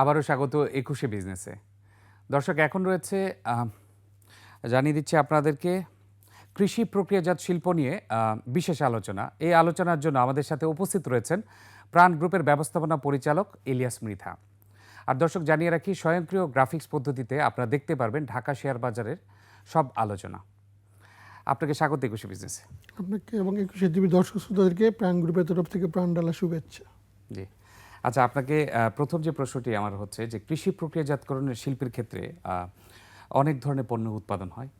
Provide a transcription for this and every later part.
আবারও স্বাগত একুশে বিজনেসে। দর্শক এখন রয়েছে জানিয়ে দিচ্ছি আপনাদেরকে কৃষি প্রক্রিয়াজাত শিল্প নিয়ে বিশেষ আলোচনা। এই আলোচনার জন্য আমাদের সাথে উপস্থিত রয়েছেন প্রাণ গ্রুপের ব্যবস্থাপনা পরিচালক ইলিয়াস মৃধা। আর দর্শক জানিয়ে রাখি স্বয়ংক্রিয় গ্রাফিক্স পদ্ধতিতে আপনারা দেখতে পারবেন ঢাকা শেয়ার বাজারের সব আলোচনা। আপনাকে স্বাগত একুশে বিজনেসে। আপনাকে এবং একুশে টিভি দর্শক শ্রোতাদেরকে প্রাণ গ্রুপের তরফ থেকে প্রাণ ডালা শুভেচ্ছা। জি। আচ্ছা আপনাকে প্রথম যে প্রশ্নটি আমার হচ্ছে যে কৃষি প্রক্রিয়াজাতকরণের শিল্পের ক্ষেত্রে অনেক ধরনের পণ্য উৎপাদন হয়।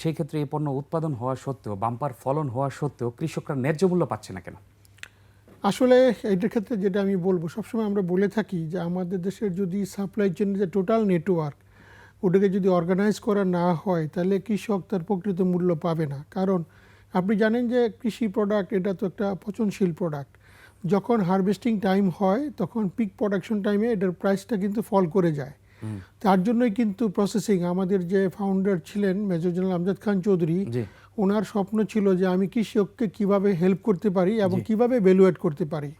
সেই ক্ষেত্রে এই পণ্য উৎপাদন হওয়া সত্ত্বেও, বাম্পার ফলন হওয়া সত্ত্বেও কৃষকরা ন্যায্য মূল্য পাচ্ছে না কেন? আসলে এইটার ক্ষেত্রে যেটা আমি বলব, সবসময় আমরা বলে থাকি যে আমাদের দেশের যদি সাপ্লাই চেনের যে টোটাল নেটওয়ার্ক, ওটাকে যদি অর্গানাইজ করা না হয়, তাহলে কৃষক তার প্রকৃত মূল্য পাবে না। কারণ আপনি জানেন যে কৃষি প্রোডাক্ট, এটা তো একটা পচনশীল প্রোডাক্ট। যখন হারভেস্টিং টাইম হয় তখন পিক প্রোডাকশন টাইমে এটার প্রাইসটা কিন্তু ফল করে যায়। তার জন্যই কিন্তু প্রসেসিং আমাদের যে ফাউন্ডার ছিলেন মেজর জেনারেল আমজাদ খান চৌধুরী ওনার স্বপ্ন ছিল যে আমি কৃষককে কীভাবে হেল্প করতে পারি এবং কীভাবে ভ্যালুয়েট করতে পারি।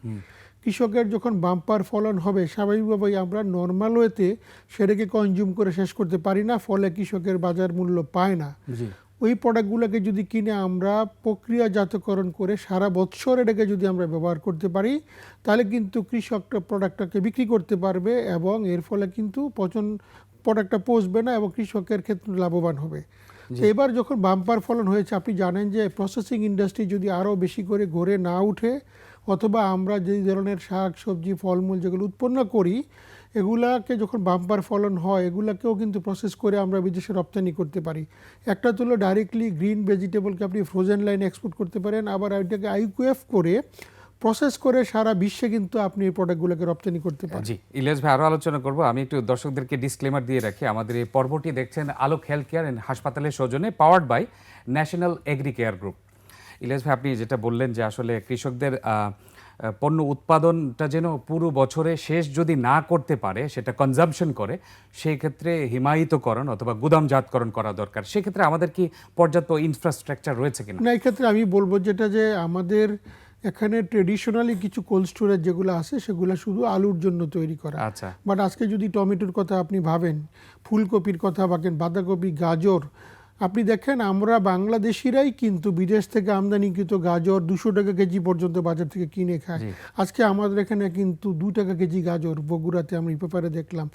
কৃষকের যখন বাম্পার ফলন হবে স্বাভাবিকভাবেই আমরা নর্মাল ওয়েতে সেটাকে কনজিউম করে শেষ করতে পারি না ফলে কৃষকের বাজার মূল্য পায় না। ওই প্রোডাক্টগুলোকে যদি কিনে আমরা প্রক্রিয়াজাতকরণ করে সারা বছর এটাকে যদি আমরা ব্যবহার করতে পারি তাহলে কিন্তু কৃষকটা প্রোডাক্টটাকে বিক্রি করতে পারবে এবং এর ফলে কিন্তু পচন প্রোডাক্টটা পচবে না এবং কৃষকের ক্ষেত্রে লাভবান হবে। এবার যখন বাম্পার ফলন হয়েছে আপনি জানেন যে প্রসেসিং ইন্ডাস্ট্রি যদি আরও বেশি করে গড়ে না উঠে অথবা আমরা যেই ধরনের শাক সবজি ফলমূল যেগুলো উৎপন্ন করি এগুলাকে যখন বাম্পার ফলন হয়, এগুলাকেও কিন্তু প্রসেস করে আমরা বিদেশে রপ্তানি করতে পারি। একটা তো হলো ডাইরেক্টলি গ্রিন ভেজিটেবলকে আপনি ফ্রোজেন লাইনে এক্সপোর্ট করতে পারেন, আবার এটাকে আইকুএফ করে প্রসেস করে সারা বিশ্বে কিন্তু আপনি এই প্রোডাক্টগুলোকে রপ্তানি করতে পারেন। জি, ইলিয়াস ভাই আরও আলোচনা করব। আমি একটু দর্শকদেরকে ডিসক্লেমার দিয়ে রাখি, আমাদের এই পর্বটি দেখছেন আলোক হেলথ কেয়ার অ্যান্ড হাসপাতালের সৌজন্যে powered by national agri care group Ilias ভাই, আপনি যেটা বললেন যে আসলে কৃষকদের পণ্য উৎপাদনটা যেন পুরো বছরে শেষ যদি না করতে পারে সেটা কনজামশন করে সেই ক্ষেত্রে হিমায়িতকরণ অথবা গুদামজাতকরণ করা দরকার। সেক্ষেত্রে আমাদের কি পর্যাপ্ত ইনফ্রাস্ট্রাকচার রয়েছে কিনা? না এক্ষেত্রে আমি বলব যেটা যে আমাদের এখানে ট্রেডিশনালি কিছু কোল্ড স্টোরেজ যেগুলো আছে সেগুলো শুধু আলুর জন্য তৈরি করা। আচ্ছা। বাট আজকে যদি টমেটোর কথা আপনি ভাবেন ফুলকপির কথা ভাবেন বাঁধাকপি গাজর আপনি দেখেন আমরা বাংলাদেশিরাই কিন্তু বিদেশ থেকে আমদানিকৃত গাজর দুশো টাকা কেজি পর্যন্ত বাজার থেকে কিনে খায় আজকে আমাদের এখানে কিন্তু দু টাকা কেজি গাজর বগুড়াতে আমি পেপারে দেখলাম।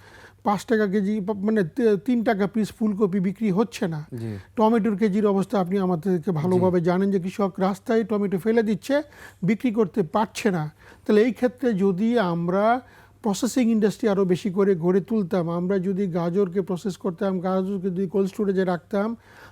পাঁচ টাকা কেজি মানে তিন টাকা পিস ফুলকপি বিক্রি হচ্ছে না। টমেটোর কেজির অবস্থা আপনি আমাদেরকে ভালোভাবে জানেন যে কৃষক রাস্তায় টমেটো ফেলে দিচ্ছে বিক্রি করতে পারছে না। তাহলে এই ক্ষেত্রে যদি আমরা প্রসেসিং ইন্ডাস্ট্রি আরও বেশি করে গড়ে তুলতাম। আমরা যদি গাজরকে প্রসেস করতাম গাজরকে যদি কোল্ড স্টোরেজে রাখতাম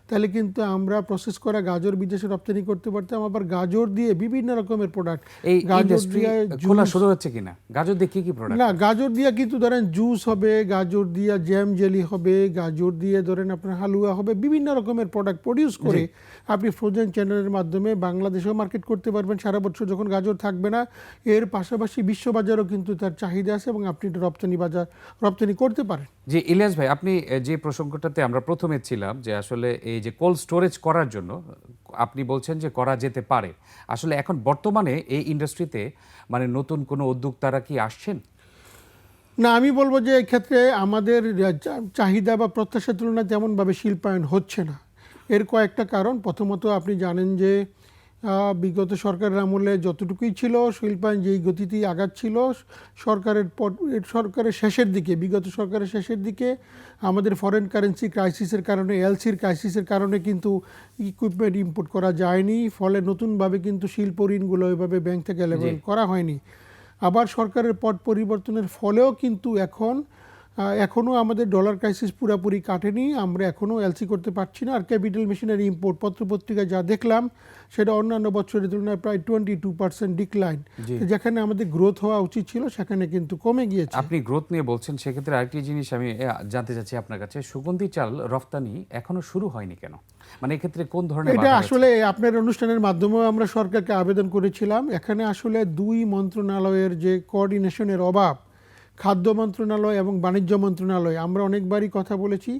তাহলে কিন্তু আমরা প্রসেস করা গাজর বিদেশে রপ্তানি করতে পারতাম। আবার গাজর দিয়ে বিভিন্ন রকমের প্রোডাক্ট এই গাজর দিয়ে খোলা শুরু হচ্ছে কিনা? গাজর দিয়ে কি কি প্রোডাক্ট না গাজর দিয়ে কিন্তু ধরেন জুস হবে গাজর দিয়ে জ্যাম জেলি হবে গাজর দিয়ে ধরেন আপনার হালুয়া হবে বিভিন্ন রকমের প্রোডাক্ট প্রডিউস করে আপনি ফ্রোজেন চ্যানেলের মাধ্যমে বাংলাদেশেও মার্কেট করতে পারবেন। সারা বছর যখন গাজর থাকবে না এর পাশাপাশি বিশ্ববাজারও কিন্তু তার চাহিদা আছে এবং আপনি এটা রপ্তানি বাজার রপ্তানি করতে পারেন। জি ইলিয়াস ভাই আপনি যে প্রসঙ্গটাতে আমরা প্রথমে ছিলাম যে আসলে এই যে কোল্ড স্টোরেজ করার জন্য আপনি বলছেন যে করা যেতে পারে। আসলে এখন বর্তমানে এই ইন্ডাস্ট্রিতে মানে নতুন কোনো উদ্যোক্তারা কি আসছেন? না আমি বলব যে এক্ষেত্রে আমাদের চাহিদা বা প্রত্যাশার তুলনায় তেমনভাবে শিল্পায়ন হচ্ছে না। এর কয়েকটা কারণ। প্রথমত আপনি জানেন যে বিগত সরকারের আমলে যতটুকুই ছিল শিল্পায়ন যেই গতিতেই আগাচ্ছিল সরকারের পর সরকারের শেষের দিকে বিগত সরকারের শেষের দিকে আমাদের ফরেন কারেন্সি ক্রাইসিসের কারণে এলসির ক্রাইসিসের কারণে কিন্তু ইকুইপমেন্ট ইম্পোর্ট করা যায়নি। ফলে নতুনভাবে কিন্তু শিল্প ঋণগুলো ওইভাবে ব্যাংক থেকে অ্যাভেলেবল করা হয়নি। আবার সরকারের পট পরিবর্তনের ফলেও কিন্তু এখন এখনও আমাদের ডলার ক্রাইসিস পুরোপুরি কাটেনি আমরা এখনও এলসি করতে পারছি না। আর ক্যাপিটাল মেশিনারি ইম্পোর্ট পত্রপত্রিকায় যা দেখলাম সেটা অন্যান্য বছরের তুলনায় প্রায় টোয়েন্টি টু পার্সেন্ট ডিক্লাইন যেখানে আমাদের গ্রোথ হওয়া উচিত ছিল সেখানে কিন্তু কমে গিয়েছে। আপনি গ্রোথ নিয়ে বলছেন সেক্ষেত্রে আরেকটি জিনিস আমি জানতে চাচ্ছি আপনার কাছে। সুগন্ধি চাল রফতানি এখনও শুরু হয়নি কেন? মানে এক্ষেত্রে কোন ধরনের এটা আসলে আপনার অনুষ্ঠানের মাধ্যমেও আমরা সরকারকে আবেদন করেছিলাম। এখানে আসলে দুই মন্ত্রণালয়ের যে কোঅর্ডিনেশনের অভাব খাদ্য মন্ত্রণালয় এবং বাণিজ্য মন্ত্রণালয়। আমরা অনেকবারই কথা বলেছি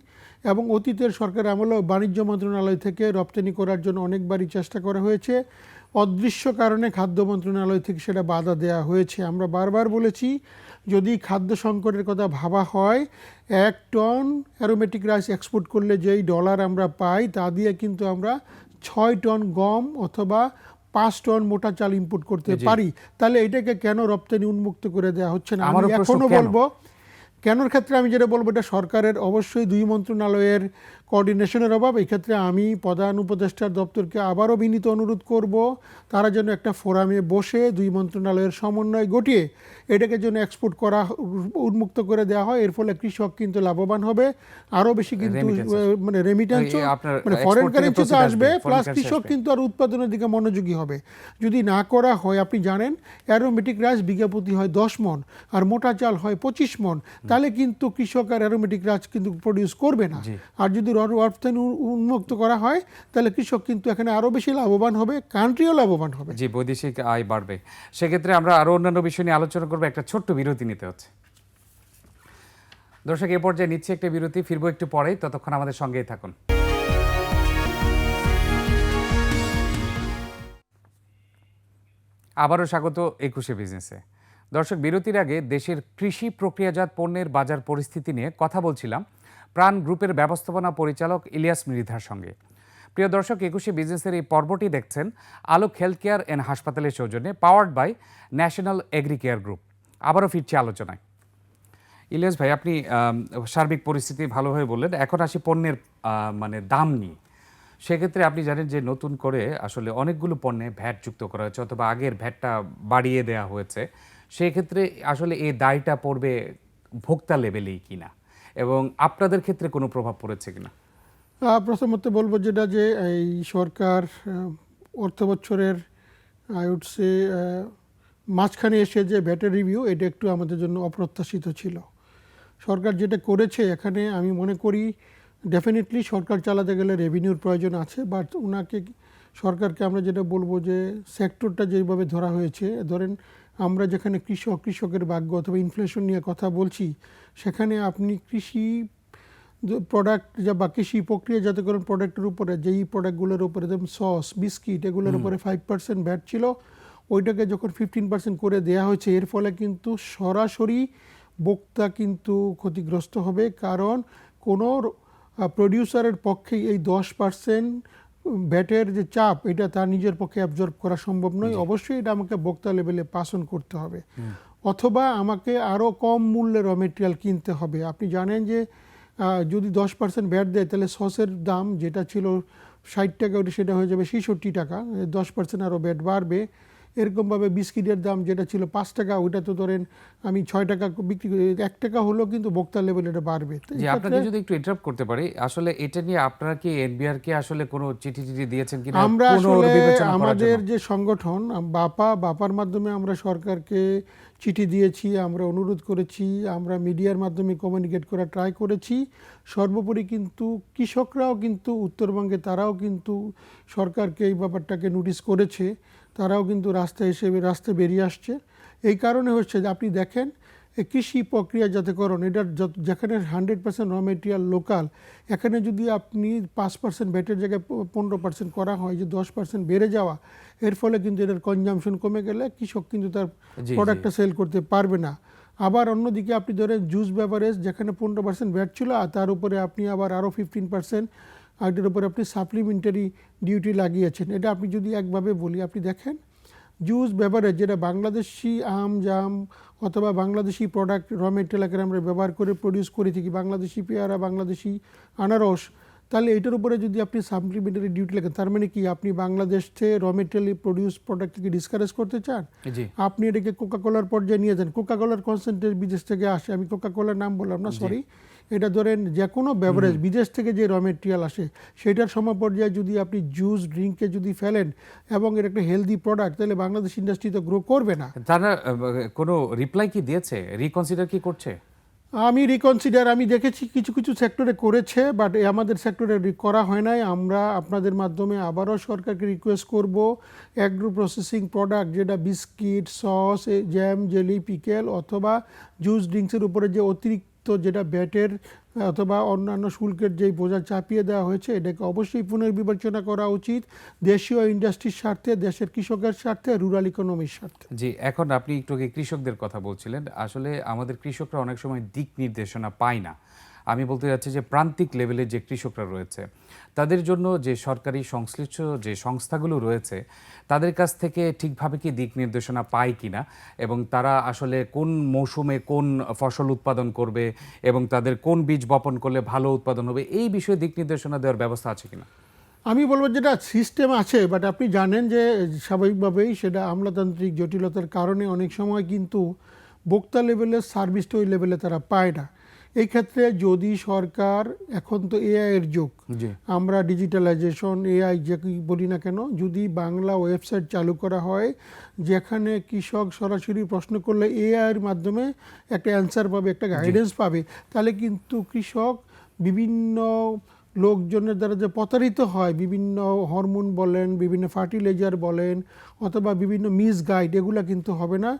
এবং অতীতের সরকার আমলেও বাণিজ্য মন্ত্রণালয় থেকে রপ্তানি করার জন্য অনেকবারই চেষ্টা করা হয়েছে। অদৃশ্য কারণে খাদ্য মন্ত্রণালয় থেকে সেটা বাধা দেওয়া হয়েছে। আমরা বারবার বলেছি, যদি খাদ্য সংকটের কথা ভাবা হয়, এক টন অ্যারোমেটিক রাইস এক্সপোর্ট করলে যেই ডলার আমরা পাই, তা দিয়ে কিন্তু আমরা ছয় টন গম অথবা পাঁচ টন মোটা চাল ইম্পোর্ট করতে পারি তাহলে এটাকে কেন রপ্তানি উন্মুক্ত করে দেওয়া হচ্ছে না আমি এখনও কেন? বলব কেনর ক্ষেত্রে আমি যেটা বলব এটা সরকারের অবশ্যই দুই মন্ত্রণালয়ের কোঅর্ডিনেশনের অভাব এই ক্ষেত্রে আমি প্রধান উপদেষ্টার দপ্তরকে আবারও বিনীত অনুরোধ করব তারা যেন একটা ফোরামে বসে দুই মন্ত্রণালয়ের সমন্বয় ঘটিয়ে এটাকে যেন এক্সপোর্ট করা উন্মুক্ত করে দেওয়া হয়। এর ফলে কৃষক কিন্তু লাভবান হবে আরও বেশি কিন্তু মানে রেমিটেন্স মানে ফরেন কারেন্সি তো আসবে আসবে, প্লাস কৃষক কিন্তু আর উৎপাদনের দিকে মনোযোগী হবে। যদি না করা হয় আপনি জানেন অ্যারোমেটিক রাইস বিঘাপতি হয় দশ মন আর মোটা চাল হয় পঁচিশ মন তাহলে কিন্তু কৃষক আর অ্যারোমেটিক রাইস কিন্তু প্রডিউস করবে না। আর যদি র- রপ্তানি উ- উন্মুক্ত করা হয়, তাহলে কৃষক কিন্তু এখানে আরও বেশি লাভবান হবে, কান্ট্রিও লাভবান হবে। জি, বৈদেশিক আয় বাড়বে। সেক্ষেত্রে আমরা আরও অন্যান্য বিষয় নিয়ে আলোচনা করব, একটা ছোট্ট বিরতি নিতে হচ্ছে। দর্শক, এ পর্যায়ে নিচ্ছে একটা বিরতি, ফিরবো একটু পরেই, ততক্ষণ আমাদের সঙ্গেই থাকুন। আবারও স্বাগত একুশে বিজনেসে। দর্শক, বিরতির আগে দেশের কৃষি প্রক্রিয়াজাত পণ্যের বাজার পরিস্থিতি নিয়ে কথা বলছিলাম। প্রাণ গ্রুপের ব্যবস্থাপনা পরিচালক ইলিয়াস মৃধার সঙ্গে। প্রিয় দর্শক, একুশে বিজনেসের এই পর্বটি দেখছেন আলোক হেলথ কেয়ার অ্যান্ড হাসপাতালের সৌজন্যে powered by national agri care group. আবারও ফিরছি আলোচনায়। ইলিয়াস ভাই, আপনি সার্বিক পরিস্থিতি ভালোভাবে বললেন। এখন আসি পণ্যের মানে দাম নিয়ে। সেক্ষেত্রে আপনি জানেন যে নতুন করে আসলে অনেকগুলো পণ্যে ভ্যাট যুক্ত করা হয়েছে অথবা আগের ভ্যাটটা বাড়িয়ে দেওয়া হয়েছে। সেক্ষেত্রে আসলে এই দায়টা পড়বে ভোক্তা লেভেলেই কিনা? এবং আপনাদের ক্ষেত্রে কোনো প্রভাব পড়েছে কিনা? প্রথমত বলব যেটা যে, এই সরকার অর্থ বছরের আই মাঝখানে এসে যে ভ্যাটের রিভিউ এটা একটু আমাদের জন্য অপ্রত্যাশিত ছিল। সরকার যেটা করেছে এখানে, আমি মনে করি ডেফিনেটলি সরকার চালাতে গেলে রেভিনিউর প্রয়োজন আছে বাট ওনাকে সরকারকে আমরা যেটা বলব যে সেক্টরটা যেভাবে ধরা হয়েছে, ধরেন আমরা যেখানে কৃষক কৃষকের ভাগ্য অথবা ইনফ্লেশন নিয়ে কথা বলছি সেখানে আপনি কৃষি প্রোডাক্ট যা বা কৃষি প্রক্রিয়াজাতকরণ প্রোডাক্টের উপরে যেই প্রোডাক্টগুলোর উপরে যেমন সস বিস্কিট এগুলোর উপরে ফাইভ পার্সেন্ট ভ্যাট ছিল ওইটাকে যখন ফিফটিন পার্সেন্ট করে দেওয়া হয়েছে এর ফলে কিন্তু সরাসরি ভোক্তা কিন্তু ক্ষতিগ্রস্ত হবে। কারণ কোনো প্রডিউসারের পক্ষে এই দশ পার্সেন্ট ভ্যাটের যে চাপ এটা তার নিজের পক্ষে অ্যাবজর্ব করা সম্ভব নয়। অবশ্যই এটা আমাকে বক্তা লেভেলে পাসন করতে হবে। অথবা আমাকে আরও কম মূল্যে র মেটেরিয়াল কিনতে হবে। আপনি জানেন যে যদি দশ পার্সেন্ট ব্যাট দেয় তাহলে সসের দাম যেটা ছিল ষাট টাকা ওটা সেটা হয়ে যাবে ছেষট্টি টাকা। দশ পার্সেন্ট আরও ব্যাট বাড়বে। এরকমভাবে বিস্কিটের দাম যেটা ছিল পাঁচ টাকা ওইটা তো ধরেন আমি ছয় টাকা বিক্রি করি এক টাকা হলেও কিন্তু ভোক্তা লেভেল এটা বাড়বে। যদি একটু ইন্টারাপ্ট করতে পারি আসলে এটা নিয়ে আপনারা কি এনবিআর কে আসলে কোনো চিঠি টিঠি দিয়েছেন কিনা? আমরা আসলে আমাদের যে সংগঠন বাপা বাপার মাধ্যমে আমরা সরকারকে চিঠি দিয়েছি আমরা অনুরোধ করেছি আমরা মিডিয়ার মাধ্যমে কমিউনিকেট করা ট্রাই করেছি। সর্বোপরি কিন্তু কৃষকরাও কিন্তু উত্তরবঙ্গে তারাও কিন্তু সরকারকে এই ব্যাপারটাকে নোটিশ করেছে। তারাও কিন্তু রাস্তায় এসে রাস্তায় বেরিয়ে আসছে এই কারণে হচ্ছে যে আপনি দেখেন এই কৃষি প্রক্রিয়াজাতকরণ এটার যত- যেখানে hundred percent raw material local এখানে যদি আপনি পাঁচ পার্সেন্ট ভ্যাটের জায়গায় পনেরো পার্সেন্ট করা হয় যে দশ পার্সেন্ট বেড়ে যাওয়া এর ফলে কিন্তু এটার কনজামশন কমে গেলে কৃষক কিন্তু তার। প্রোডাক্টটা সেল করতে পারবে না আবার অন্যদিকে আপনি ধরেন জুস বেভারেজ যেখানে পনেরো পার্সেন্ট ভ্যাট ছিল আর তার উপরে আপনি আবার আরও ফিফটিন পার্সেন্ট আর এটার উপরে আপনি সাপ্লিমেন্টারি ডিউটি লাগিয়েছেন এটা আপনি যদি একভাবে বলি আপনি দেখেন জুস বেভারেজ যেটা বাংলাদেশি আম জাম অথবা বাংলাদেশি প্রোডাক্ট র মেটেরিয়ালকে আমরা ব্যবহার করে প্রডিউস করে থাকি বাংলাদেশি পেয়ারা বাংলাদেশি আনারস তাহলে এটার উপরে যদি আপনি সাপ্লিমেন্টারি ডিউটি লাগেন তার মানে কি? আপনি বাংলাদেশ থেকে র মেটেরিয়াল প্রডিউস প্রোডাক্টকে ডিসকারেজ করতে চান? আপনি এটাকে কোকাকোলার পর্যায়ে নিয়ে যান। কোকাকোলার কনসেন্ট্রেট বিদেশ থেকে আসে। আমি কোকাকোলার নাম বললাম না সরি এটা ধরেন যে কোনো বেভারেজ বিদেশ থেকে যে র মেটেরিয়াল আসে সেটার সমপর্যায়ে যদি আপনি জুস ড্রিঙ্কে যদি ফেলেন এবং এটা একটা হেলদি প্রোডাক্ট তাহলে বাংলাদেশ ইন্ডাস্ট্রি তো গ্রো করবে না। তারা কোনো রিপ্লাই কি দিয়েছে? রিকনসিডার কি করছে? আমি রিকনসিডার আমি দেখেছি কিছু কিছু সেক্টরে করেছে বাট আমাদের সেক্টরে করা হয় নাই। আমরা আপনাদের মাধ্যমে আবারও সরকারকে রিকোয়েস্ট করব অ্যাগ্রো প্রসেসিং প্রোডাক্ট যেটা biscuit sauce jam jelly pickle অথবা জুস ড্রিঙ্কসের উপরে যে অতিরিক্ত যেটা ব্যাটের, অথবা অন্যান্য শুল্কের যেই বোঝা চাপিয়ে দেওয়া হয়েছে, এটাকে অবশ্যই পুনর্বিবেচনা করা উচিত দেশীয় ইন্ডাস্ট্রির স্বার্থে, দেশের কৃষকের স্বার্থে রুরাল ইকোনমির স্বার্থে। জি, এখন আপনি একটু কৃষকদের কথা বলছিলেন। আসলে আমাদের কৃষকরা অনেক সময় দিক নির্দেশনা পায় না। আমি বলতে যাচ্ছি যে প্রান্তিক লেভেলে যে কৃষকরা রয়েছে, তাদের জন্য যে সরকারি সংশ্লিষ্ট যে সংস্থাগুলো রয়েছে, তাদের কাছ থেকে ঠিকভাবে কি দিক নির্দেশনা পায় কি না এবং তারা আসলে কোন মৌসুমে কোন ফসল উৎপাদন করবে এবং তাদের কোন বীজ বপন করলে ভালো উৎপাদন হবে, এই বিষয়ে দিক নির্দেশনা দেওয়ার ব্যবস্থা আছে কিনা? আমি বলব যেটা সিস্টেম আছে বাট আপনি জানেন যে স্বাভাবিকভাবেই সেটা আমলাতান্ত্রিক জটিলতার কারণে অনেক সময় কিন্তু ভোক্তা লেভেলের সার্ভিসটা ওই লেভেলে তারা পায় না। এই ক্ষেত্রে যদি সরকার এখন তো এআই এর যুগ আমরা ডিজিটালাইজেশন এআই যে বলি না কেন যদি বাংলা ওয়েবসাইট চালু করা হয় যেখানে কৃষক সরাসরি প্রশ্ন করলে এআই এর মাধ্যমে একটা অ্যান্সার পাবে একটা গাইডেন্স পাবে তাহলে কিন্তু কৃষক বিভিন্ন লোকজনের দ্বারা যে প্রতারিত হয় বিভিন্ন হরমোন বলেন বিভিন্ন ফার্টিলাইজার বলেন অথবা বিভিন্ন মিস গাইড এগুলো কিন্তু হবে না।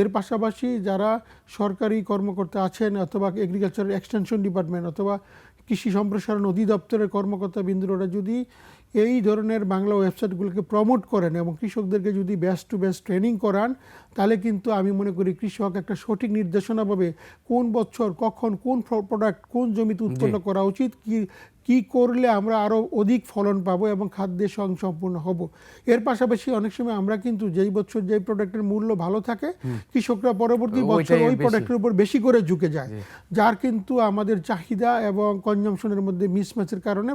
এর পাশাপাশি যারা সরকারি কর্মকর্তা আছেন অথবা এগ্রিকালচার এক্সটেনশন ডিপার্টমেন্ট অথবা কৃষি সম্প্রসারণ অধিদপ্তরের কর্মকর্তা বিন্দুরা যদি এই ধরনের বাংলা ওয়েবসাইটগুলোকে প্রমোট করেন এবং কৃষকদেরকে যদি বেস্ট টু বেস্ট ট্রেনিং করান তাহলে কিন্তু আমি মনে করি কৃষক একটা সঠিক নির্দেশনা পাবে কোন বছর কখন কোন প্রোডাক্ট কোন জমিতে উৎপন্ন করা উচিত কি কি করলে আমরা আরও অধিক ফলন পাবো এবং খাদ্যে স্বয়ংসম্পূর্ণ হব? এর পাশাপাশি অনেক সময় আমরা কিন্তু যেই বছর যেই প্রোডাক্টের মূল্য ভালো থাকে কৃষকরা পরবর্তী বছর ওই প্রোডাক্টের উপর বেশি করে ঝুঁকে যায়। যার কিন্তু আমাদের চাহিদা এবং কনজামশনের মধ্যে মিসম্যাচের কারণে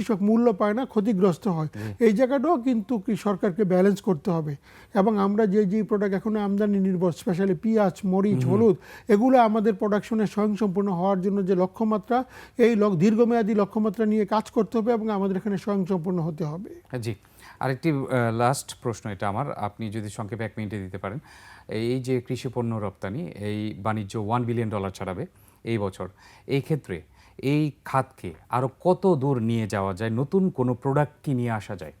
কৃষক মূল্য পায় না ক্ষতিগ্রস্ত হয়। এই জায়গাটাও কিন্তু সরকারকে ব্যালেন্স করতে হবে। এবং আমরা যে যে প্রোডাক্ট এখন আমদানি নির্ভর স্পেশালি পেঁয়াজ মরিচ হলুদ এগুলো আমাদের প্রোডাকশনে স্বয়ংসম্পূর্ণ হওয়ার জন্য যে লক্ষ্যমাত্রা এই দীর্ঘমেয়াদী লক্ষ্যমাত্রা নিয়ে কাজ করতে হবে এবং আমাদের এখানে স্বয়ংসম্পূর্ণ হতে হবে। জি। আরেকটি লাস্ট প্রশ্ন এটা আমার। আপনি যদি সংক্ষেপে এক মিনিটে দিতে পারেন। এই যে কৃষি পণ্য রপ্তানি এই বাণিজ্য ওয়ান বিলিয়ন ডলার ছাড়াবে এই বছর এই ক্ষেত্রে এই খাতকে আরও কত দূর নিয়ে যাওয়া যায়? নতুন কোনো প্রোডাক্ট কি নিয়ে আসা যায়?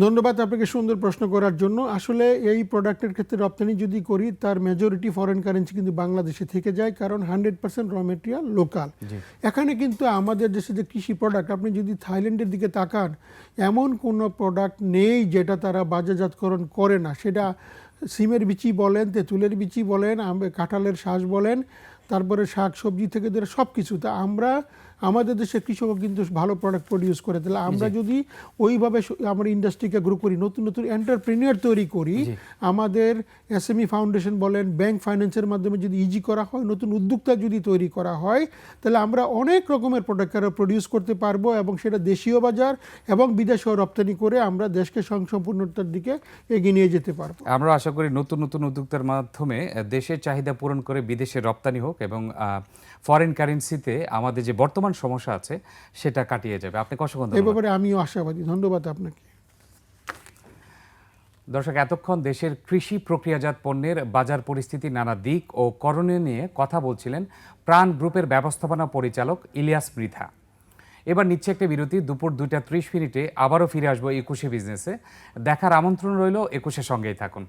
ধন্যবাদ আপনাকে সুন্দর প্রশ্ন করার জন্য। আসলে এই প্রোডাক্টের ক্ষেত্রে রপ্তানি যদি করি তার মেজরিটি ফরেন কারেন্সি কিন্তু বাংলাদেশে থেকে যায় কারণ hundred percent raw material local এখানে কিন্তু আমাদের দেশে যে কৃষি প্রোডাক্ট আপনি যদি থাইল্যান্ডের দিকে তাকান এমন কোনো প্রোডাক্ট নেই যেটা তারা বাজারজাতকরণ করে না। সেটা সিমের বিচি বলেন তেঁতুলের বিচি বলেন আম- কাঁঠালের শ্বাস বলেন তারপরে শাক সবজি থেকে ধরে সব কিছু তা আমরা আমাদের দেশে কৃষকও কিন্তু ভালো প্রোডাক্ট প্রডিউস করে তাহলে আমরা যদি ওইভাবে আমরা ইন্ডাস্ট্রিকে গ্রো করি নতুন নতুন এন্টারপ্রেনিয়ার তৈরি করি আমাদের এসএমই ফাউন্ডেশন বলেন ব্যাংক ফাইন্যান্সের মাধ্যমে যদি ইজি করা হয় নতুন উদ্যোক্তা যদি তৈরি করা হয় তাহলে আমরা অনেক রকমের প্রোডাক্ট প্রডিউস করতে পারব এবং সেটা দেশীয় বাজার এবং বিদেশেও রপ্তানি করে আমরা দেশকে স্বয়ংসম্পূর্ণতার দিকে এগিয়ে নিয়ে যেতে পারব। আমরা আশা করি নতুন নতুন উদ্যোক্তার মাধ্যমে দেশের চাহিদা পূরণ করে বিদেশে রপ্তানি হোক এবং ফরেন কারেন্সিতে আমাদের যে বর্তমান সমস্যা আছে সেটা কাটিয়ে যাবে। আপনি কষগন্ধ এই ব্যাপারে আমিও আশাবাদী। ধন্যবাদ আপনাকে। দর্শক এতক্ষণ দেশের কৃষি প্রক্রিয়াজাত পণ্যের বাজার পরিস্থিতি নানা দিক ও করণীয় নিয়ে কথা বলছিলেন প্রাণ গ্রুপের ব্যবস্থাপনা পরিচালক ইলিয়াস মৃধা। এবার নিচ্ছে একটা বিরতি। দুপুর দুইটা ত্রিশ মিনিটে আবারও ফিরে আসব একুশে বিজনেসে। দেখার আমন্ত্রণ রইল একুশের সঙ্গেই থাকুন।